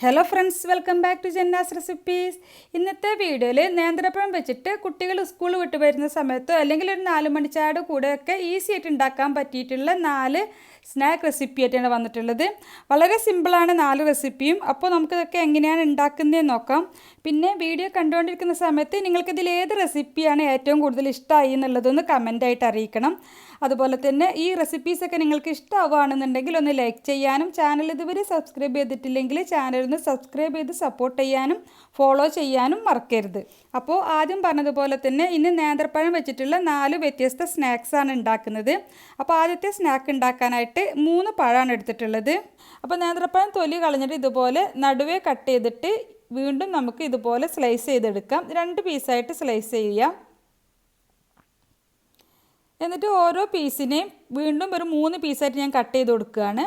Hello friends welcome back to Janna's recipes ഇന്നത്തെ വീഡിയോയിൽ നേന്ത്രപ്പഴം വെച്ചിട്ട് കുട്ടികൾ സ്കൂൾ വിട്ട് വരുന്ന സമയത്തോ അല്ലെങ്കിൽ ഒരു നാല് മണിച്ചാട് കൂടെയൊക്കെ ഈസി ആയിട്ട് ഉണ്ടാക്കാൻ പറ്റിയിട്ടുള്ള നാല് സ്നാക്ക് റെസിപ്പി ആയിട്ടാണ് വന്നിട്ടുള്ളത്. വളരെ സിമ്പിളാണ് നാല് റെസിപ്പിയും അപ്പോൾ നമുക്കിതൊക്കെ എങ്ങനെയാണ് ഉണ്ടാക്കുന്നതെന്ന് നോക്കാം. പിന്നെ വീഡിയോ കണ്ടുകൊണ്ടിരിക്കുന്ന സമയത്ത് നിങ്ങൾക്കിതിൽ ഏത് റെസിപ്പിയാണ് ഏറ്റവും കൂടുതൽ ഇഷ്ടമായി എന്നുള്ളതൊന്ന് കമന്റായിട്ട് അറിയിക്കണം. അതുപോലെ തന്നെ ഈ റെസിപ്പീസൊക്കെ നിങ്ങൾക്ക് ഇഷ്ടമാവുകയാണെന്നുണ്ടെങ്കിൽ ഒന്ന് ലൈക്ക് ചെയ്യാനും ചാനൽ ഇതുവരെ സബ്സ്ക്രൈബ് ചെയ്തിട്ടില്ലെങ്കിൽ ചാനൽ ഒന്ന് സബ്സ്ക്രൈബ് ചെയ്ത് സപ്പോർട്ട് ചെയ്യാനും ഫോളോ ചെയ്യാനും മറക്കരുത്. അപ്പോൾ ആദ്യം പറഞ്ഞതുപോലെ തന്നെ ഇന്ന് നേന്ത്രപ്പഴം വെച്ചിട്ടുള്ള നാല് വ്യത്യസ്ത സ്നാക്സാണ് ഉണ്ടാക്കുന്നത്. അപ്പോൾ ആദ്യത്തെ സ്നാക്ക് ഉണ്ടാക്കാനായിട്ട് മൂന്ന് പഴമാണ് എടുത്തിട്ടുള്ളത്. അപ്പോൾ നേന്ത്രപ്പഴം തൊലി കളഞ്ഞിട്ട് ഇതുപോലെ നടുവേ കട്ട് ചെയ്തിട്ട് വീണ്ടും നമുക്ക് ഇതുപോലെ സ്ലൈസ് ചെയ്തെടുക്കാം. രണ്ട് പീസായിട്ട് സ്ലൈസ് ചെയ്യാം. എന്നിട്ട് ഓരോ പീസിനെയും വീണ്ടും ഒരു മൂന്ന് പീസായിട്ട് ഞാൻ കട്ട് ചെയ്ത് കൊടുക്കുകയാണ്.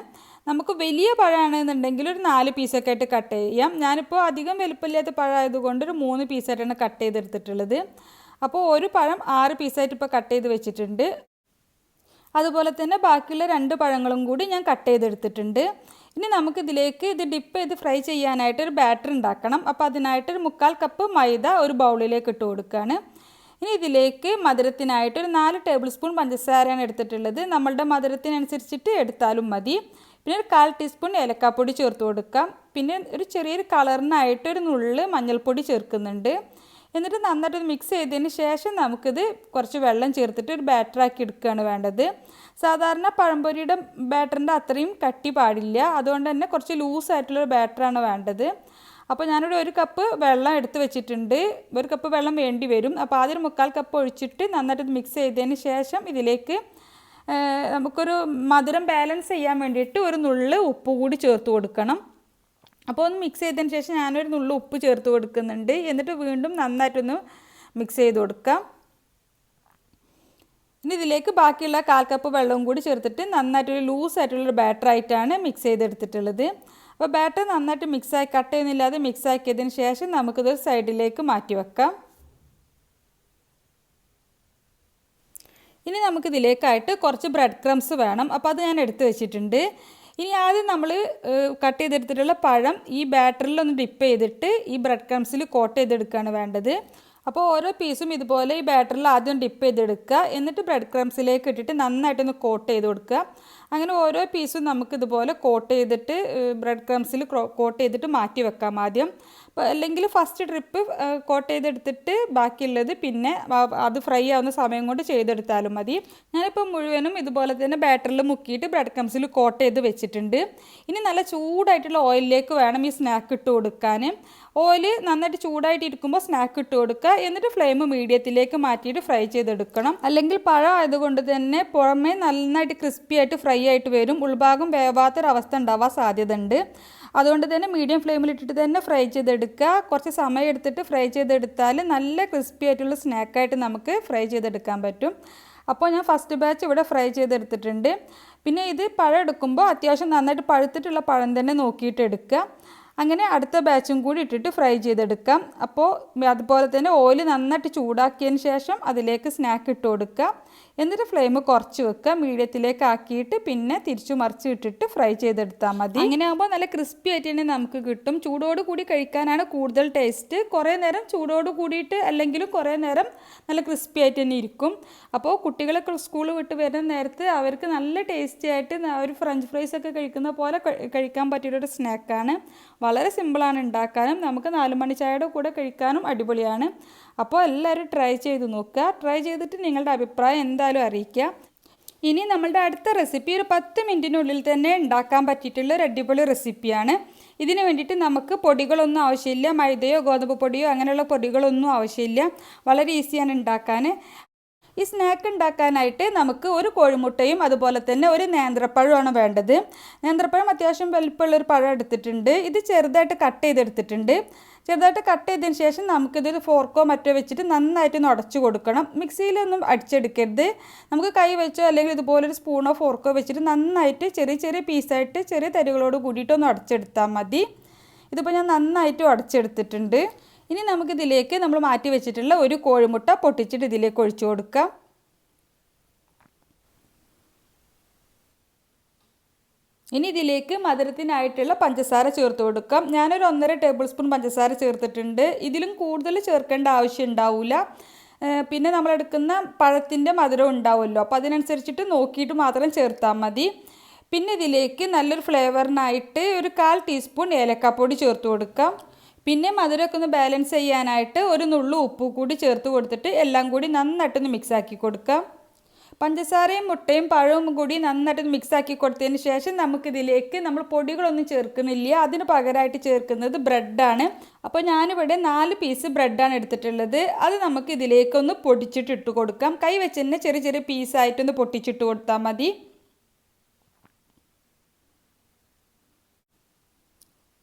നമുക്ക് വലിയ പഴമാണെന്നുണ്ടെങ്കിൽ ഒരു നാല് പീസൊക്കെ ആയിട്ട് കട്ട് ചെയ്യാം. ഞാനിപ്പോൾ അധികം വലുപ്പമില്ലാത്ത പഴമായതുകൊണ്ട് ഒരു മൂന്ന് പീസായിട്ടാണ് കട്ട് ചെയ്തെടുത്തിട്ടുള്ളത്. അപ്പോൾ ഒരു പഴം ആറ് പീസായിട്ട് ഇപ്പോൾ കട്ട് ചെയ്ത് വെച്ചിട്ടുണ്ട്. അതുപോലെ തന്നെ ബാക്കിയുള്ള രണ്ട് പഴങ്ങളും കൂടി ഞാൻ കട്ട് ചെയ്തെടുത്തിട്ടുണ്ട്. ഇനി നമുക്ക് ഇതിലേക്ക് ഇത് ഡിപ്പ് ചെയ്ത് ഫ്രൈ ചെയ്യാനായിട്ട് ഒരു ബാറ്റർ ഉണ്ടാക്കണം. അപ്പോൾ അതിനായിട്ട് ഒരു മുക്കാൽ കപ്പ് മൈദ ഒരു ബൗളിലേക്ക് ഇട്ട് കൊടുക്കുകയാണ് ഇനി ഇതിലേക്ക് മധുരത്തിനായിട്ട് ഒരു നാല് ടേബിൾ സ്പൂൺ പഞ്ചസാരയാണ് എടുത്തിട്ടുള്ളത്. നമ്മളുടെ മധുരത്തിനനുസരിച്ചിട്ട് എടുത്താലും മതി. പിന്നെ ഒരു കാൽ ടീസ്പൂൺ ഏലക്കാപ്പൊടി ചേർത്ത് കൊടുക്കാം. പിന്നെ ഒരു ചെറിയൊരു കളറിനായിട്ട് ഒരു നുള്ള് മഞ്ഞൾപ്പൊടി ചേർക്കുന്നുണ്ട്. എന്നിട്ട് നന്നായിട്ട് മിക്സ് ചെയ്തതിന് ശേഷം നമുക്കിത് കുറച്ച് വെള്ളം ചേർത്തിട്ട് ഒരു ബാറ്ററാക്കി എടുക്കുകയാണ് വേണ്ടത്. സാധാരണ പഴംപൊരിയുടെ ബാറ്ററിന്റെ അത്രയും കട്ടി പാടില്ല. അതുകൊണ്ട് തന്നെ കുറച്ച് ലൂസായിട്ടുള്ളൊരു ബാറ്ററാണ് വേണ്ടത്. അപ്പോൾ ഞാനിവിടെ ഒരു കപ്പ് വെള്ളം എടുത്ത് വെച്ചിട്ടുണ്ട്. ഒരു കപ്പ് വെള്ളം വേണ്ടി വരും. അപ്പോൾ ആദ്യം മുക്കാൽ കപ്പ് ഒഴിച്ചിട്ട് നന്നായിട്ട് മിക്സ് ചെയ്തതിന് ശേഷം ഇതിലേക്ക് നമുക്കൊരു മധുരം ബാലൻസ് ചെയ്യാൻ വേണ്ടിയിട്ട് ഒരു നുള്ള് ഉപ്പ് കൂടി ചേർത്ത് കൊടുക്കണം. അപ്പോൾ ഒന്ന് മിക്സ് ചെയ്തതിന് ശേഷം ഞാനൊരു നുള്ളു ഉപ്പ് ചേർത്ത് കൊടുക്കുന്നുണ്ട്. എന്നിട്ട് വീണ്ടും നന്നായിട്ടൊന്ന് മിക്സ് ചെയ്ത് കൊടുക്കാം. ഇനി ഇതിലേക്ക് ബാക്കിയുള്ള കാൽ കപ്പ് വെള്ളവും കൂടി ചേർത്തിട്ട് നന്നായിട്ടൊരു ലൂസായിട്ടുള്ളൊരു ബാറ്ററായിട്ടാണ് മിക്സ് ചെയ്തെടുത്തിട്ടുള്ളത്. അപ്പോൾ ബാറ്റർ നന്നായിട്ട് മിക്സായി കട്ട് ചെയ്യുന്നില്ലാതെ മിക്സ് ആക്കിയതിന് ശേഷം നമുക്കിതൊരു സൈഡിലേക്ക് മാറ്റി വെക്കാം. ഇനി നമുക്കിതിലേക്കായിട്ട് കുറച്ച് ബ്രെഡ് ക്രംസ് വേണം. അപ്പോൾ അത് ഞാൻ എടുത്ത് വെച്ചിട്ടുണ്ട്. ഇനി ആദ്യം നമ്മൾ കട്ട് ചെയ്തെടുത്തിട്ടുള്ള പഴം ഈ ബാറ്ററിലൊന്ന് ഡിപ്പ് ചെയ്തിട്ട് ഈ ബ്രെഡ് ക്രംസിൽ കോട്ട് ചെയ്തെടുക്കുകയാണ് വേണ്ടത്. അപ്പോൾ ഓരോ പീസും ഇതുപോലെ ഈ ബാറ്ററിൽ ആദ്യം ഡിപ്പ് ചെയ്തെടുക്കുക. എന്നിട്ട് ബ്രെഡ് ക്രംസിലേക്ക് ഇട്ടിട്ട് നന്നായിട്ടൊന്ന് കോട്ട് ചെയ്ത് കൊടുക്കുക. അങ്ങനെ ഓരോ പീസും നമുക്ക് ഇതുപോലെ കോട്ട് ചെയ്തിട്ട് ബ്രെഡ് ക്രംസിൽ കോട്ട് ചെയ്തിട്ട് മാറ്റി വെക്കാം ആദ്യം. അപ്പോൾ അല്ലെങ്കിൽ ഫസ്റ്റ് ട്രിപ്പ് കോട്ട് ചെയ്തെടുത്തിട്ട് ബാക്കിയുള്ളത് പിന്നെ അത് ഫ്രൈ ആവുന്ന സമയം കൊണ്ട് ചെയ്തെടുത്താലും മതി. ഞാനിപ്പോൾ മുഴുവനും ഇതുപോലെ തന്നെ ബാറ്ററിൽ മുക്കിയിട്ട് ബ്രെഡ് ക്രംസിൽ കോട്ട് ചെയ്ത് വെച്ചിട്ടുണ്ട്. ഇനി നല്ല ചൂടായിട്ടുള്ള ഓയിലിലേക്ക് വേണം ഈ സ്നാക്ക് ഇട്ട് കൊടുക്കാൻ. ഓയിൽ നന്നായിട്ട് ചൂടായിട്ട് ഇരിക്കുമ്പോൾ സ്നാക്ക് ഇട്ട് കൊടുക്കുക. എന്നിട്ട് ഫ്ലെയിം മീഡിയത്തിലേക്ക് മാറ്റിയിട്ട് ഫ്രൈ ചെയ്തെടുക്കണം. അല്ലെങ്കിൽ പഴം ആയതുകൊണ്ട് തന്നെ പുറമേ നന്നായിട്ട് ക്രിസ്പി ആയിട്ട് ഫ്രൈ ആയിട്ട് വരും. ഉൾഭാഗം വേവാത്തൊരവസ്ഥ ഉണ്ടാവാൻ സാധ്യത ഉണ്ട് അതുകൊണ്ട് തന്നെ മീഡിയം ഫ്ലെയിമിൽ ഇട്ടിട്ട് തന്നെ ഫ്രൈ ചെയ്തെടുക്കുക. കുറച്ച് സമയം എടുത്തിട്ട് ഫ്രൈ ചെയ്തെടുത്താൽ നല്ല ക്രിസ്പി ആയിട്ടുള്ള സ്നാക്കായിട്ട് നമുക്ക് ഫ്രൈ ചെയ്തെടുക്കാൻ പറ്റും. അപ്പോൾ ഞാൻ ഫസ്റ്റ് ബാച്ച് ഇവിടെ ഫ്രൈ ചെയ്തെടുത്തിട്ടുണ്ട്. പിന്നെ ഇത് പഴം എടുക്കുമ്പോൾ അത്യാവശ്യം നന്നായിട്ട് പഴുത്തിട്ടുള്ള പഴം തന്നെ നോക്കിയിട്ട് എടുക്കുക. അങ്ങനെ അടുത്ത ബാച്ചും കൂടി ഇട്ടിട്ട് ഫ്രൈ ചെയ്തെടുക്കാം. അപ്പോൾ അതുപോലെ തന്നെ ഓയിൽ നന്നായിട്ട് ചൂടാക്കിയതിന് ശേഷം അതിലേക്ക് സ്നാക്ക് ഇട്ട് കൊടുക്കുക എന്നിട്ട് ഫ്ലെയിം കുറച്ച് വെക്കുക. മീഡിയത്തിലേക്ക് ആക്കിയിട്ട് പിന്നെ തിരിച്ചു മറിച്ച് ഇട്ടിട്ട് ഫ്രൈ ചെയ്തെടുത്താൽ മതി. അങ്ങനെ ആകുമ്പോൾ നല്ല ക്രിസ്പി ആയിട്ട് തന്നെ നമുക്ക് കിട്ടും. ചൂടോട് കൂടി കഴിക്കാനാണ് കൂടുതൽ ടേസ്റ്റ്. കുറേ നേരം ചൂടോട് കൂടിയിട്ട് അല്ലെങ്കിലും കുറേ നേരം നല്ല ക്രിസ്പി ആയിട്ട് തന്നെ ഇരിക്കും. അപ്പോൾ കുട്ടികളൊക്കെ സ്കൂൾ വിട്ട് വരുന്ന നേരത്ത് അവർക്ക് നല്ല ടേസ്റ്റി ആയിട്ട് ഒരു ഫ്രഞ്ച് ഫ്രൈസ് ഒക്കെ കഴിക്കുന്ന പോലെ കഴിക്കാൻ പറ്റിയൊരു സ്നാക്കാണ്. വളരെ സിമ്പിളാണ് ഉണ്ടാക്കാനും. നമുക്ക് നാല് മണി ചായയുടെ കൂടെ കഴിക്കാനും അടിപൊളിയാണ്. അപ്പോൾ എല്ലാവരും ട്രൈ ചെയ്ത് നോക്കുക. ട്രൈ ചെയ്തിട്ട് നിങ്ങളുടെ അഭിപ്രായം എന്തായാലും അറിയിക്കുക. ഇനി നമ്മളുടെ അടുത്ത റെസിപ്പി ഒരു പത്ത് മിനിറ്റിനുള്ളിൽ തന്നെ ഉണ്ടാക്കാൻ പറ്റിയിട്ടുള്ള ഒരു അടിപൊളി റെസിപ്പിയാണ് ഇതിന് വേണ്ടിയിട്ട് നമുക്ക് പൊടികളൊന്നും ആവശ്യമില്ല. മൈദയോ ഗോതമ്പ് പൊടിയോ അങ്ങനെയുള്ള പൊടികളൊന്നും ആവശ്യമില്ല. വളരെ ഈസിയാണ് ഉണ്ടാക്കാൻ. ഈ സ്നാക്ക് ഉണ്ടാക്കാനായിട്ട് നമുക്ക് ഒരു കോഴിമുട്ടയും അതുപോലെ തന്നെ ഒരു നേന്ത്രപ്പഴമാണ് വേണ്ടത്. നേന്ത്രപ്പഴം അത്യാവശ്യം വലിപ്പമുള്ളൊരു പഴം എടുത്തിട്ടുണ്ട്. ഇത് ചെറുതായിട്ട് കട്ട് ചെയ്തെടുത്തിട്ടുണ്ട്. ചെറുതായിട്ട് കട്ട് ചെയ്തതിന് ശേഷം നമുക്കിത് ഫോർക്കോ മറ്റോ വെച്ചിട്ട് നന്നായിട്ട് ഒന്ന് ഉടച്ചു കൊടുക്കണം. മിക്സിയിലൊന്നും അടിച്ചെടുക്കരുത്. നമുക്ക് കൈ വെച്ചോ അല്ലെങ്കിൽ ഇതുപോലൊരു സ്പൂണോ ഫോർക്കോ വെച്ചിട്ട് നന്നായിട്ട് ചെറിയ ചെറിയ പീസായിട്ട് ചെറിയ തരികളോട് കൂടിയിട്ടൊന്ന് ഉടച്ചെടുത്താൽ മതി. ഇതിപ്പോൾ ഞാൻ നന്നായിട്ട് ഉടച്ചെടുത്തിട്ടുണ്ട്. ഇനി നമുക്കിതിലേക്ക് നമ്മൾ മാറ്റി വെച്ചിട്ടുള്ള ഒരു കോഴിമുട്ട പൊട്ടിച്ചിട്ട് ഇതിലേക്ക് ഒഴിച്ചു കൊടുക്കാം. ഇനി ഇതിലേക്ക് മധുരത്തിനായിട്ടുള്ള പഞ്ചസാര ചേർത്ത് കൊടുക്കാം. ഞാനൊരു ഒന്നര ടേബിൾ സ്പൂൺ പഞ്ചസാര ചേർത്തിട്ടുണ്ട്. ഇതിലും കൂടുതൽ ചേർക്കേണ്ട ആവശ്യം ഉണ്ടാവില്ല പിന്നെ നമ്മളെടുക്കുന്ന പഴത്തിന്റെ മധുരം ഉണ്ടാവുമല്ലോ. അപ്പോൾ അതിനനുസരിച്ചിട്ട് നോക്കിയിട്ട് മാത്രം ചേർത്താൽ മതി. പിന്നെ ഇതിലേക്ക് നല്ലൊരു ഫ്ലേവറിനായിട്ട് ഒരു കാൽ ടീസ്പൂൺ ഏലക്കാപ്പൊടി ചേർത്ത് കൊടുക്കാം. പിന്നെ മധുരമൊക്കെ ഒന്ന് ബാലൻസ് ചെയ്യാനായിട്ട് ഒരു നുള്ളു ഉപ്പ് കൂടി ചേർത്ത് കൊടുത്തിട്ട് എല്ലാം കൂടി നന്നായിട്ടൊന്ന് മിക്സാക്കി കൊടുക്കാം. പഞ്ചസാരയും മുട്ടയും പഴവും കൂടി നന്നായിട്ട് മിക്സാക്കി കൊടുത്തതിന് ശേഷം നമുക്കിതിലേക്ക് നമ്മൾ പൊടികളൊന്നും ചേർക്കുന്നില്ല. അതിന് പകരമായിട്ട് ചേർക്കുന്നത് ബ്രെഡാണ് അപ്പോൾ ഞാനിവിടെ നാല് പീസ് ബ്രെഡാണ് എടുത്തിട്ടുള്ളത്. അത് നമുക്ക് പൊടിച്ചിട്ട് ഇട്ട് കൊടുക്കാം. കൈ വെച്ച് തന്നെ ചെറിയ ചെറിയ പീസായിട്ടൊന്ന് പൊട്ടിച്ചിട്ട് കൊടുത്താൽ മതി.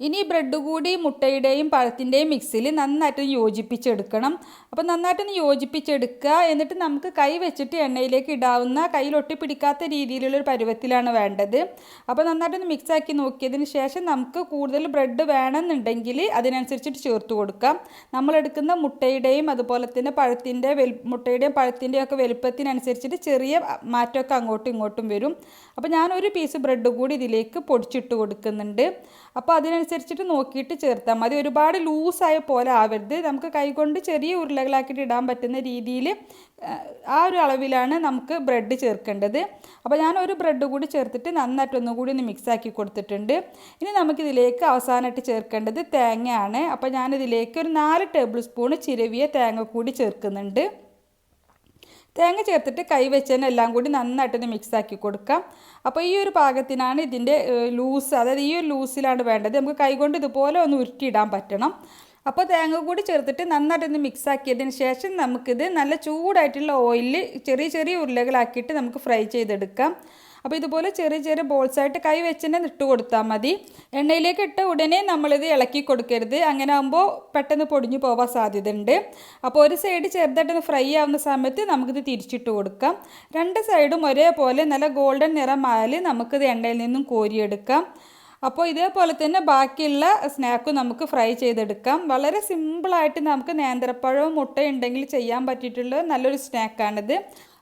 ഇനി ബ്രെഡ് കൂടി മുട്ടയുടെയും പഴത്തിന്റെയും മിക്സിൽ നന്നായിട്ട് യോജിപ്പിച്ചെടുക്കണം. അപ്പോൾ നന്നായിട്ടൊന്ന് യോജിപ്പിച്ചെടുക്കുക. എന്നിട്ട് നമുക്ക് കൈ വെച്ചിട്ട് എണ്ണയിലേക്ക് ഇടാവുന്ന കയ്യിൽ ഒട്ടിപ്പിടിക്കാത്ത രീതിയിലുള്ളൊരു പരുവത്തിലാണ് വേണ്ടത്. അപ്പോൾ നന്നായിട്ടൊന്ന് മിക്സാക്കി നോക്കിയതിന് ശേഷം നമുക്ക് കൂടുതൽ ബ്രെഡ് വേണമെന്നുണ്ടെങ്കിൽ അതിനനുസരിച്ചിട്ട് ചേർത്ത് കൊടുക്കാം. നമ്മളെടുക്കുന്ന മുട്ടയുടെയും അതുപോലെ തന്നെ പഴത്തിന്റെ വെൽ മുട്ടയുടെയും പഴത്തിന്റെയും ഒക്കെ വലുപ്പത്തിനനുസരിച്ചിട്ട് ചെറിയ മാറ്റമൊക്കെ അങ്ങോട്ടും ഇങ്ങോട്ടും വരും. അപ്പോൾ ഞാൻ ഒരു പീസ് ബ്രെഡ് കൂടി ഇതിലേക്ക് പൊടിച്ചിട്ട് കൊടുക്കുന്നുണ്ട്. അപ്പോൾ അതിനനുസരിച്ചിട്ട് നോക്കിയിട്ട് ചേർത്താൽ മതി. ഒരുപാട് ലൂസായ പോലെ ആവരുത്. നമുക്ക് കൈകൊണ്ട് ചെറിയ ഉരുളകളാക്കിയിട്ട് ഇടാൻ പറ്റുന്ന രീതിയിൽ ആ ഒരു അളവിലാണ് നമുക്ക് ബ്രെഡ് ചേർക്കേണ്ടത്. അപ്പോൾ ഞാൻ ഒരു ബ്രെഡ് കൂടി ചേർത്തിട്ട് നന്നായിട്ട് ഒന്നുകൂടി ഒന്ന് മിക്സാക്കി കൊടുത്തിട്ടുണ്ട്. ഇനി നമുക്കിതിലേക്ക് അവസാനമായിട്ട് ചേർക്കേണ്ടത് തേങ്ങയാണ്. അപ്പോൾ ഞാനിതിലേക്ക് ഒരു നാല് ടേബിൾ സ്പൂൺ ചിരവിയ തേങ്ങ കൂടി ചേർക്കുന്നുണ്ട്. തേങ്ങ ചേർത്തിട്ട് കൈ വെച്ചതിന് എല്ലാം കൂടി നന്നായിട്ടൊന്ന് മിക്സാക്കി കൊടുക്കാം. അപ്പോൾ ഈ ഒരു പാകത്തിനാണ് ഇതിന്റെ ലൂസ് അതായത് ഈ ഒരു ലൂസിലാണ് വേണ്ടത്. നമുക്ക് കൈകൊണ്ട് ഇതുപോലെ ഒന്ന് ഉരുട്ടിയിടാൻ പറ്റണം. അപ്പോൾ തേങ്ങ കൂടി ചേർത്തിട്ട് നന്നായിട്ടൊന്ന് മിക്സാക്കിയതിന് ശേഷം നമുക്കിത് നല്ല ചൂടായിട്ടുള്ള ഓയിലിൽ ചെറിയ ചെറിയ ഉരുളകളാക്കിയിട്ട് നമുക്ക് ഫ്രൈ ചെയ്തെടുക്കാം. അപ്പോൾ ഇതുപോലെ ചെറിയ ചെറിയ ബോൾസായിട്ട് കൈ വെച്ച് തന്നെ ഇട്ട് കൊടുത്താൽ മതി. എണ്ണയിലേക്ക് ഇട്ട ഉടനെ നമ്മളിത് ഇളക്കി കൊടുക്കരുത്. അങ്ങനെ ആകുമ്പോൾ പെട്ടെന്ന് പൊടിഞ്ഞു പോകാൻ സാധ്യതയുണ്ട്. അപ്പോൾ ഒരു സൈഡ് ചെറുതായിട്ടൊന്ന് ഫ്രൈ ആവുന്ന സമയത്ത് നമുക്കിത് തിരിച്ചിട്ട് കൊടുക്കാം. രണ്ട് സൈഡും ഒരേപോലെ നല്ല ഗോൾഡൻ നിറമായാൽ നമുക്കിത് എണ്ണയിൽ നിന്നും കോരിയെടുക്കാം. അപ്പോൾ ഇതേപോലെ തന്നെ ബാക്കിയുള്ള സ്നാക്കും നമുക്ക് ഫ്രൈ ചെയ്തെടുക്കാം. വളരെ സിമ്പിളായിട്ട് നമുക്ക് നേന്ത്രപ്പഴവും മുട്ടയും ഉണ്ടെങ്കിൽ ചെയ്യാൻ പറ്റിയിട്ടുള്ള നല്ലൊരു സ്നാക്കാണിത്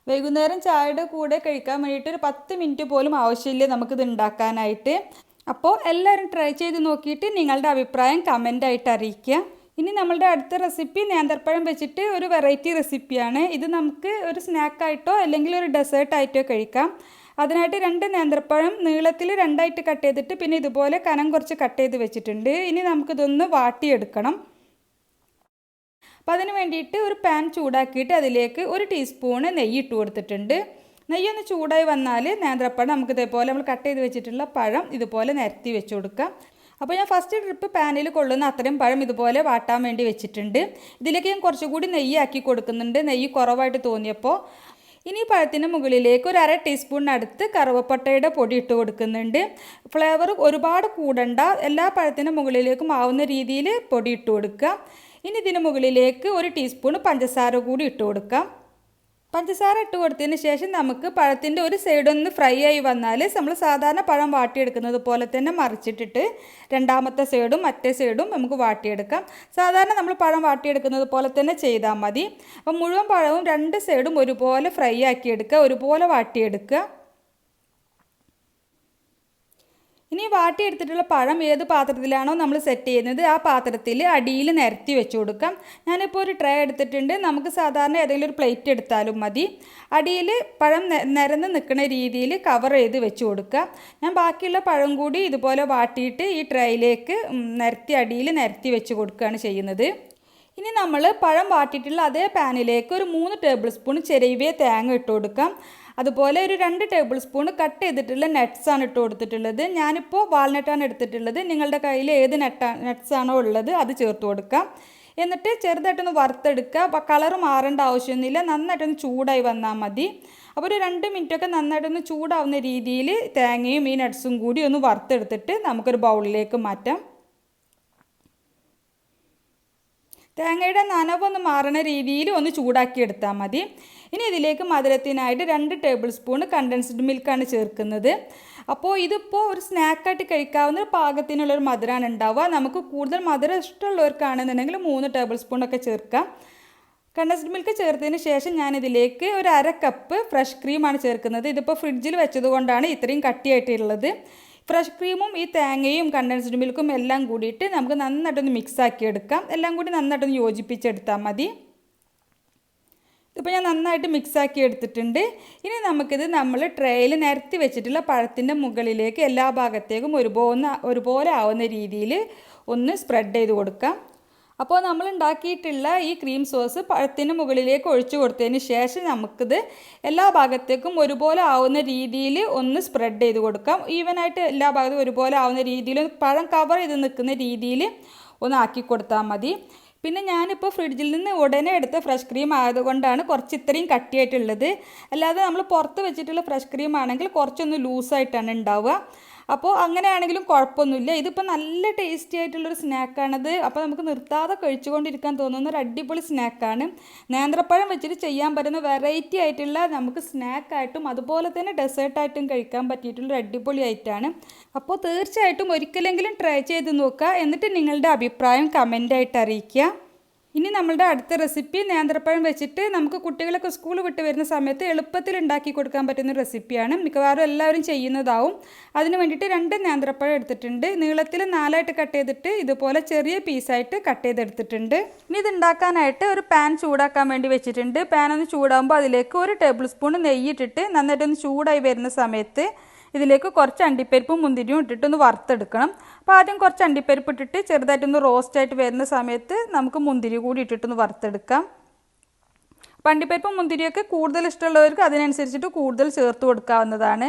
വൈകുന്നേരം ചായയുടെ കൂടെ കഴിക്കാൻ വേണ്ടിയിട്ട് ഒരു പത്ത് മിനിറ്റ് പോലും ആവശ്യമില്ല നമുക്കിത് ഉണ്ടാക്കാനായിട്ട്. അപ്പോൾ എല്ലാവരും ട്രൈ ചെയ്ത് നോക്കിയിട്ട് നിങ്ങളുടെ അഭിപ്രായം കമന്റായിട്ട് അറിയിക്കുക. ഇനി നമ്മളുടെ അടുത്ത റെസിപ്പി നേന്ത്രപ്പഴം വെച്ചിട്ട് ഒരു വെറൈറ്റി റെസിപ്പിയാണ് ഇത് നമുക്ക് ഒരു സ്നാക്കായിട്ടോ അല്ലെങ്കിൽ ഒരു ഡെസേർട്ടായിട്ടോ കഴിക്കാം. അതിനായിട്ട് രണ്ട് നേന്ത്രപ്പഴം നീളത്തിൽ രണ്ടായിട്ട് കട്ട് ചെയ്തിട്ട് പിന്നെ ഇതുപോലെ കനം കുറച്ച് കട്ട് ചെയ്ത് വെച്ചിട്ടുണ്ട്. ഇനി നമുക്കിതൊന്ന് വാട്ടിയെടുക്കണം. അപ്പോൾ അതിന് വേണ്ടിയിട്ട് ഒരു പാൻ ചൂടാക്കിയിട്ട് അതിലേക്ക് ഒരു ടീസ്പൂണ് നെയ്യ് ഇട്ട് കൊടുത്തിട്ടുണ്ട്. നെയ്യൊന്ന് ചൂടായി വന്നാൽ നേന്ത്രപ്പഴം നമുക്ക് ഇതേപോലെ നമ്മൾ കട്ട് ചെയ്ത് വെച്ചിട്ടുള്ള പഴം ഇതുപോലെ നിരത്തി വെച്ച് കൊടുക്കാം. അപ്പോൾ ഞാൻ ഫസ്റ്റ് ട്രിപ്പ് പാനിൽ കൊള്ളുന്ന അത്രയും പഴം ഇതുപോലെ വാട്ടാൻ വേണ്ടി വെച്ചിട്ടുണ്ട്. ഇതിലേക്ക് ഞാൻ കുറച്ചുകൂടി നെയ്യ് ആക്കി കൊടുക്കുന്നുണ്ട്. നെയ്യ് കുറവായിട്ട് തോന്നിയപ്പോൾ ഇനി പഴത്തിന് മുകളിലേക്ക് ഒരു അര ടീസ്പൂണിനടുത്ത് കറുവപ്പട്ടയുടെ പൊടി ഇട്ട് കൊടുക്കുന്നുണ്ട്. ഫ്ലേവർ ഒരുപാട് കൂടണ്ട എല്ലാ പഴത്തിനും മുകളിലേക്കും ആവുന്ന രീതിയിൽ പൊടി ഇട്ട് കൊടുക്കുക. ഇനി ഇതിന് മുകളിലേക്ക് ഒരു ടീസ്പൂൺ പഞ്ചസാര കൂടി ഇട്ട് കൊടുക്കാം. പഞ്ചസാര ഇട്ട് കൊടുത്തതിന് ശേഷം നമുക്ക് പഴത്തിന്റെ ഒരു സൈഡൊന്ന് ഫ്രൈ ആയി വന്നാൽ നമ്മൾ സാധാരണ പഴം വാട്ടിയെടുക്കുന്നത് പോലെ തന്നെ മറിച്ചിട്ടിട്ട് രണ്ടാമത്തെ സൈഡും മറ്റേ സൈഡും നമുക്ക് വാട്ടിയെടുക്കാം. സാധാരണ നമ്മൾ പഴം വാട്ടിയെടുക്കുന്നത് പോലെ തന്നെ ചെയ്താൽ മതി. അപ്പം മുഴുവൻ പഴവും രണ്ട് സൈഡും ഒരുപോലെ ഫ്രൈ ആക്കിയെടുക്കുക ഒരുപോലെ വാട്ടിയെടുക്കുക. ഇനി വാട്ടിയെടുത്തിട്ടുള്ള പഴം ഏത് പാത്രത്തിലാണോ നമ്മൾ സെറ്റ് ചെയ്യുന്നത് ആ പാത്രത്തിൽ അടിയിൽ നിരത്തി വെച്ച് കൊടുക്കാം. ഞാനിപ്പോൾ ഒരു ട്രേ എടുത്തിട്ടുണ്ട്. നമുക്ക് സാധാരണ ഏതെങ്കിലും ഒരു പ്ലേറ്റ് എടുത്താലും മതി. അടിയിൽ പഴം നിരന്ന് നിൽക്കുന്ന രീതിയിൽ കവർ ചെയ്ത് വെച്ച് കൊടുക്കുക. ഞാൻ ബാക്കിയുള്ള പഴം കൂടി ഇതുപോലെ വാട്ടിയിട്ട് ഈ ട്രേയിലേക്ക് നിരത്തി അടിയിൽ നിരത്തി വെച്ച് കൊടുക്കുകയാണ് ചെയ്യുന്നത്. ഇനി നമ്മൾ പഴം വാട്ടിയിട്ടുള്ള അതേ പാനിലേക്ക് ഒരു മൂന്ന് ടേബിൾ സ്പൂൺ ചെറിയ തേങ്ങ ഇട്ട് കൊടുക്കാം. അതുപോലെ ഒരു രണ്ട് ടേബിൾ സ്പൂൺ കട്ട് ചെയ്തിട്ടുള്ള നട്ട്സ് ആണ് ഇട്ട് കൊടുത്തിട്ടുള്ളത്. ഞാനിപ്പോൾ വാൾനട്ടാണ് എടുത്തിട്ടുള്ളത്. നിങ്ങളുടെ കയ്യിൽ ഏത് നട്ടാ നട്ട്സ് ആണോ ഉള്ളത് അത് ചേർത്ത് കൊടുക്കാം. എന്നിട്ട് ചെറുതായിട്ടൊന്ന് വറുത്തെടുക്കുക. അപ്പോൾ കളർ മാറേണ്ട ആവശ്യമൊന്നുമില്ല. നന്നായിട്ടൊന്ന് ചൂടായി വന്നാൽ മതി. അപ്പോൾ ഒരു രണ്ട് മിനിറ്റൊക്കെ നന്നായിട്ടൊന്ന് ചൂടാവുന്ന രീതിയിൽ തേങ്ങയും ഈ നട്ട്സും കൂടി ഒന്ന് വറുത്തെടുത്തിട്ട് നമുക്കൊരു ബൗളിലേക്ക് മാറ്റാം. തേങ്ങയുടെ നനവൊന്ന് മാറണ രീതിയിൽ ഒന്ന് ചൂടാക്കി എടുത്താൽ മതി. ഇനി ഇതിലേക്ക് മധുരത്തിനായിട്ട് രണ്ട് ടേബിൾ സ്പൂൺ കണ്ടൻസ്ഡ് മിൽക്കാണ് ചേർക്കുന്നത്. അപ്പോൾ ഇതിപ്പോൾ ഒരു സ്നാക്കായിട്ട് കഴിക്കാവുന്ന ഒരു പാകത്തിനുള്ളൊരു മധുരമാണ് ഉണ്ടാവുക. നമുക്ക് കൂടുതൽ മധുരം ഇഷ്ടമുള്ളവർക്കാണെന്നുണ്ടെങ്കിൽ മൂന്ന് ടേബിൾ സ്പൂണൊക്കെ ചേർക്കാം. കണ്ടൻസ്ഡ് മിൽക്ക് ചേർത്തതിന് ശേഷം ഞാനിതിലേക്ക് ഒരു അര കപ്പ് ഫ്രഷ് ക്രീമാണ് ചേർക്കുന്നത്. ഇതിപ്പോൾ ഫ്രിഡ്ജിൽ വെച്ചത് കൊണ്ടാണ് ഇത്രയും കട്ടിയായിട്ടുള്ളത്. ഫ്രഷ് ക്രീമും ഈ തേങ്ങയും കണ്ടൻസ്ഡ് മിൽക്കും എല്ലാം കൂടിയിട്ട് നമുക്ക് നന്നായിട്ടൊന്ന് മിക്സ് ആക്കി എടുക്കാം എല്ലാം കൂടി നന്നായിട്ടൊന്ന് യോജിപ്പിച്ചെടുത്താൽ മതി. ഇതിപ്പോൾ ഞാൻ നന്നായിട്ട് മിക്സാക്കി എടുത്തിട്ടുണ്ട്. ഇനി നമുക്കിത് നമ്മൾ ട്രേയിൽ നിരത്തി വെച്ചിട്ടുള്ള പഴത്തിന്റെ മുകളിലേക്ക് എല്ലാ ഭാഗത്തേക്കും ഒരുപോലെ ഒരുപോലെ ആവുന്ന രീതിയിൽ ഒന്ന് സ്പ്രെഡ് ചെയ്ത് കൊടുക്കാം. അപ്പോൾ നമ്മൾ ഉണ്ടാക്കിയിട്ടുള്ള ഈ ക്രീം സോസ് പഴത്തിന് മുകളിലേക്ക് ഒഴിച്ചു കൊടുത്തതിന് ശേഷം നമുക്കിത് എല്ലാ ഭാഗത്തേക്കും ഒരുപോലെ ആവുന്ന രീതിയിൽ ഒന്ന് സ്പ്രെഡ് ചെയ്ത് കൊടുക്കാം. ഈവനായിട്ട് എല്ലാ ഭാഗത്തും ഒരുപോലെ ആവുന്ന രീതിയിൽ പഴം കവർ ചെയ്ത് നിൽക്കുന്ന രീതിയിൽ ഒന്ന് ആക്കി കൊടുത്താൽ മതി. പിന്നെ ഞാനിപ്പോൾ ഫ്രിഡ്ജിൽ നിന്ന് ഉടനെ എടുത്ത ഫ്രഷ് ക്രീം ആയതുകൊണ്ടാണ് കുറച്ച് ഇത്രയും കട്ടിയായിട്ടുള്ളത്. അല്ലാതെ നമ്മൾ പുറത്ത് വെച്ചിട്ടുള്ള ഫ്രഷ് ക്രീം ആണെങ്കിൽ കുറച്ചൊന്ന് ലൂസായിട്ടാണ് ഉണ്ടാവുക. അപ്പോൾ അങ്ങനെയാണെങ്കിലും കുഴപ്പമൊന്നുമില്ല. ഇതിപ്പോൾ നല്ല ടേസ്റ്റി ആയിട്ടുള്ളൊരു സ്നാക്കാണത് അപ്പോൾ നമുക്ക് നിർത്താതെ കഴിച്ചുകൊണ്ടിരിക്കാൻ തോന്നുന്ന ഒരു അടിപൊളി സ്നാക്കാണ് നേന്ത്രപ്പഴം വെച്ചിട്ട് ചെയ്യാൻ പറ്റുന്ന വെറൈറ്റി ആയിട്ടുള്ള നമുക്ക് സ്നാക്കായിട്ടും അതുപോലെ തന്നെ ഡെസേർട്ടായിട്ടും കഴിക്കാൻ പറ്റിയിട്ടുള്ളൊരു അടിപൊളി ആയിട്ടാണ് അപ്പോൾ തീർച്ചയായിട്ടും ഒരിക്കലെങ്കിലും ട്രൈ ചെയ്ത് നോക്കുക. എന്നിട്ട് നിങ്ങളുടെ അഭിപ്രായം കമന്റായിട്ട് അറിയിക്കുക. ഇനി നമ്മളുടെ അടുത്ത റെസിപ്പി നേന്ത്രപ്പഴം വെച്ചിട്ട് നമുക്ക് കുട്ടികളൊക്കെ സ്കൂൾ വിട്ട് വരുന്ന സമയത്ത് എളുപ്പത്തിൽ ഉണ്ടാക്കി കൊടുക്കാൻ പറ്റുന്ന റെസിപ്പിയാണ് മിക്കവാറും എല്ലാവരും ചെയ്യുന്നതാവും. അതിന് വേണ്ടിയിട്ട് രണ്ട് നേന്ത്രപ്പഴം എടുത്തിട്ടുണ്ട്. നീളത്തിൽ നാലായിട്ട് കട്ട് ചെയ്തിട്ട് ഇതുപോലെ ചെറിയ പീസായിട്ട് കട്ട് ചെയ്തെടുത്തിട്ടുണ്ട്. ഇനി ഇത് ഉണ്ടാക്കാനായിട്ട് ഒരു പാൻ ചൂടാക്കാൻ വേണ്ടി വെച്ചിട്ടുണ്ട്. പാൻ ഒന്ന് ചൂടാകുമ്പോൾ അതിലേക്ക് ഒരു ടേബിൾ സ്പൂൺ നെയ്യിട്ടിട്ട് നന്നായിട്ടൊന്ന് ചൂടായി വരുന്ന സമയത്ത് ഇതിലേക്ക് കുറച്ച് അണ്ടിപ്പരിപ്പും മുന്തിരിയും ഇട്ടിട്ടൊന്ന് വറുത്തെടുക്കണം. അപ്പോൾ ആദ്യം കുറച്ച് അണ്ടിപ്പരിപ്പ് ഇട്ടിട്ട് ചെറുതായിട്ടൊന്ന് റോസ്റ്റായിട്ട് വരുന്ന സമയത്ത് നമുക്ക് മുന്തിരി കൂടി ഇട്ടിട്ടൊന്ന് വറുത്തെടുക്കാം. പണ്ടിപ്പരിപ്പും മുന്തിരിയൊക്കെ കൂടുതൽ ഇഷ്ടമുള്ളവർക്ക് അതിനനുസരിച്ചിട്ട് കൂടുതൽ ചേർത്ത് കൊടുക്കാവുന്നതാണ്.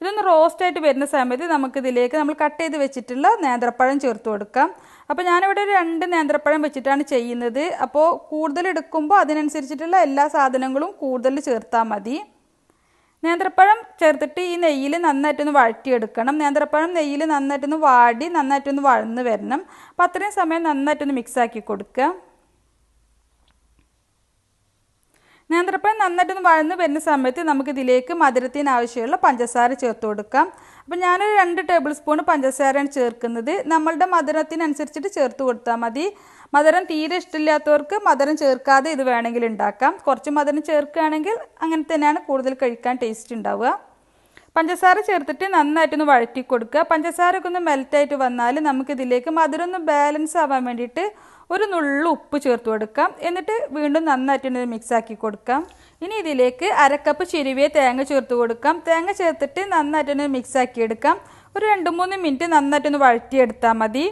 ഇതൊന്ന് റോസ്റ്റായിട്ട് വരുന്ന സമയത്ത് നമുക്കിതിലേക്ക് നമ്മൾ കട്ട് ചെയ്ത് വെച്ചിട്ടുള്ള നേന്ത്രപ്പഴം ചേർത്ത് കൊടുക്കാം. അപ്പോൾ ഞാനിവിടെ ഒരു രണ്ട് നേന്ത്രപ്പഴം വെച്ചിട്ടാണ് ചെയ്യുന്നത്. അപ്പോൾ കൂടുതൽ എടുക്കുമ്പോൾ അതിനനുസരിച്ചിട്ടുള്ള എല്ലാ സാധനങ്ങളും കൂടുതൽ ചേർത്താൽ മതി. നേന്ത്രപ്പഴം ചേർത്തിട്ട് ഈ നെയ്യിൽ നന്നായിട്ടൊന്ന് വഴറ്റിയെടുക്കണം. നേന്ത്രപ്പഴം നെയ്യിൽ നന്നായിട്ടൊന്ന് വാടി നന്നായിട്ടൊന്ന് വഴന്ന് വരണം. അപ്പം അത്രയും സമയം നന്നായിട്ടൊന്ന് മിക്സാക്കി കൊടുക്കുക. നേന്ത്രപ്പഴം നന്നായിട്ടൊന്ന് വഴന്ന് വരുന്ന സമയത്ത് നമുക്ക് ഇതിലേക്ക് മധുരത്തിന് ആവശ്യമുള്ള പഞ്ചസാര ചേർത്ത് കൊടുക്കാം. അപ്പം ഞാനൊരു രണ്ട് ടേബിൾ സ്പൂൺ പഞ്ചസാരയാണ് ചേർക്കുന്നത്. നമ്മളുടെ മധുരത്തിനനുസരിച്ചിട്ട് ചേർത്ത് കൊടുത്താൽ മതി. മധുരം തീരെ ഇഷ്ടമില്ലാത്തവർക്ക് മധുരം ചേർക്കാതെ ഇത് വേണമെങ്കിൽ ഉണ്ടാക്കാം. കുറച്ച് മധുരം ചേർക്കുകയാണെങ്കിൽ അങ്ങനെ തന്നെയാണ് കൂടുതൽ കഴിക്കാൻ ടേസ്റ്റ് ഉണ്ടാവുക. പഞ്ചസാര ചേർത്തിട്ട് നന്നായിട്ടൊന്ന് വഴറ്റി കൊടുക്കുക. പഞ്ചസാരയൊക്കെ ഒന്ന് മെൽറ്റായിട്ട് വന്നാൽ നമുക്കിതിലേക്ക് മധുരം ഒന്ന് ബാലൻസ് ആവാൻ വേണ്ടിയിട്ട് ഒരു നുള്ളു ഉപ്പ് ചേർത്ത് കൊടുക്കാം. എന്നിട്ട് വീണ്ടും നന്നായിട്ട് മിക്സ് ആക്കി കൊടുക്കാം. ഇനി ഇതിലേക്ക് അരക്കപ്പ് ചിരുവിയ തേങ്ങ ചേർത്ത് കൊടുക്കാം. തേങ്ങ ചേർത്തിട്ട് നന്നായിട്ടൊന്ന് മിക്സ് ആക്കി എടുക്കാം. ഒരു രണ്ട് മൂന്ന് മിനിറ്റ് നന്നായിട്ടൊന്ന് വഴറ്റിയെടുത്താൽ മതി.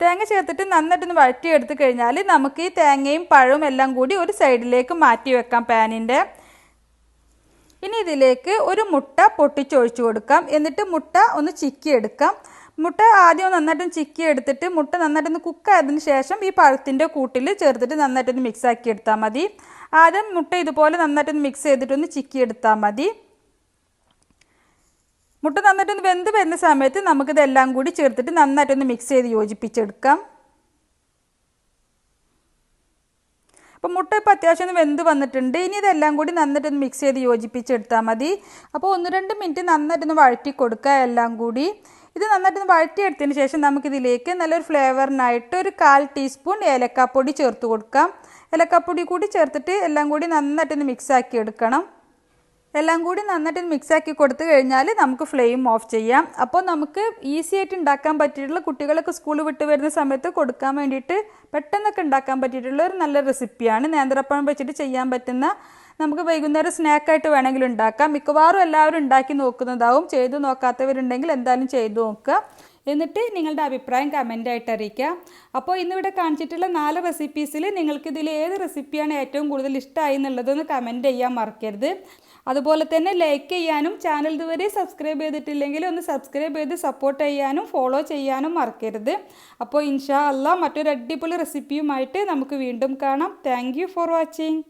തേങ്ങ ചേർത്തിട്ട് നന്നായിട്ടൊന്ന് വഴറ്റിയെടുത്ത് കഴിഞ്ഞാൽ നമുക്ക് ഈ തേങ്ങയും പഴവും എല്ലാം കൂടി ഒരു സൈഡിലേക്ക് മാറ്റി വെക്കാം പാനിന്റെ. ഇനി ഇതിലേക്ക് ഒരു മുട്ട പൊട്ടിച്ചൊഴിച്ചു കൊടുക്കാം. എന്നിട്ട് മുട്ട ഒന്ന് ചിക്കി എടുക്കാം മുട്ട ആദ്യം നന്നായിട്ടൊന്ന് ചിക്കി എടുത്തിട്ട് മുട്ട നന്നായിട്ടൊന്ന് കുക്കായതിന് ശേഷം ഈ പഴത്തിന്റെ കൂട്ടിൽ ചേർത്തിട്ട് നന്നായിട്ടൊന്ന് മിക്സ് ആക്കി എടുത്താൽ മതി. ആദ്യം മുട്ട ഇതുപോലെ നന്നായിട്ടൊന്ന് മിക്സ് ചെയ്തിട്ടൊന്ന് ചിക്കി എടുത്താൽ മതി. മുട്ട നന്നായിട്ടൊന്ന് വെന്ത് വരുന്ന സമയത്ത് നമുക്കിതെല്ലാം കൂടി ചേർത്തിട്ട് നന്നായിട്ടൊന്ന് മിക്സ് ചെയ്ത് യോജിപ്പിച്ചെടുക്കാം. അപ്പോൾ മുട്ട ഇപ്പോൾ അത്യാവശ്യം ഒന്ന് വെന്ത് വന്നിട്ടുണ്ട്. ഇനി ഇതെല്ലാം കൂടി നന്നായിട്ടൊന്ന് മിക്സ് ചെയ്ത് യോജിപ്പിച്ചെടുത്താൽ മതി. അപ്പോൾ ഒന്ന് രണ്ട് മിനിറ്റ് നന്നായിട്ടൊന്ന് വഴറ്റി കൊടുക്കുക എല്ലാം കൂടി. ഇത് നന്നായിട്ടൊന്ന് വഴറ്റിയെടുത്തതിന് ശേഷം നമുക്കിതിലേക്ക് നല്ലൊരു ഫ്ലേവറിനായിട്ട് ഒരു കാൽ ടീസ്പൂൺ ഏലക്കാപ്പൊടി ചേർത്ത് കൊടുക്കാം. ഏലക്കാപ്പൊടി കൂടി ചേർത്തിട്ട് എല്ലാം കൂടി നന്നായിട്ടൊന്ന് മിക്സാക്കി എടുക്കണം. എല്ലാം കൂടി നന്നായിട്ട് മിക്സാക്കി കൊടുത്തു കഴിഞ്ഞാൽ നമുക്ക് ഫ്ലെയിം ഓഫ് ചെയ്യാം. അപ്പോൾ നമുക്ക് ഈസി ആയിട്ട് ഉണ്ടാക്കാൻ പറ്റിയിട്ടുള്ള കുട്ടികളൊക്കെ സ്കൂൾ വിട്ട് വരുന്ന സമയത്ത് കൊടുക്കാൻ വേണ്ടിയിട്ട് പെട്ടെന്നൊക്കെ ഉണ്ടാക്കാൻ പറ്റിയിട്ടുള്ള ഒരു നല്ല റെസിപ്പിയാണ് നേന്ത്രപ്പഴം വെച്ചിട്ട് ചെയ്യാൻ പറ്റുന്ന നമുക്ക് വൈകുന്നേരം സ്നാക്കായിട്ട് വേണമെങ്കിൽ ഉണ്ടാക്കാം. മിക്കവാറും എല്ലാവരും ഉണ്ടാക്കി നോക്കുന്നതാവും. ചെയ്തു നോക്കാത്തവരുണ്ടെങ്കിൽ എന്തായാലും ചെയ്തു നോക്കുക. എന്നിട്ട് നിങ്ങളുടെ അഭിപ്രായം കമന്റായിട്ട് അറിയിക്കുക. അപ്പോൾ ഇന്നിവിടെ കാണിച്ചിട്ടുള്ള നാല് റെസിപ്പീസിൽ നിങ്ങൾക്ക് ഇതിൽ ഏത് റെസിപ്പിയാണ് ഏറ്റവും കൂടുതൽ ഇഷ്ടമായി എന്നുള്ളതൊന്ന് കമന്റ് ചെയ്യാൻ മറക്കരുത്. അതുപോലെ തന്നെ ലൈക്ക് ചെയ്യാനും ചാനൽ ഇതുവരെ സബ്സ്ക്രൈബ് ചെയ്തിട്ടില്ലെങ്കിൽ ഒന്ന് സബ്സ്ക്രൈബ് ചെയ്ത് സപ്പോർട്ട് ചെയ്യാനും ഫോളോ ചെയ്യാനും മറക്കരുത്. അപ്പോൾ ഇൻഷാ അല്ല മറ്റൊരു അടിപൊളി റെസിപ്പിയുമായിട്ട് നമുക്ക് വീണ്ടും കാണാം. Thank for watching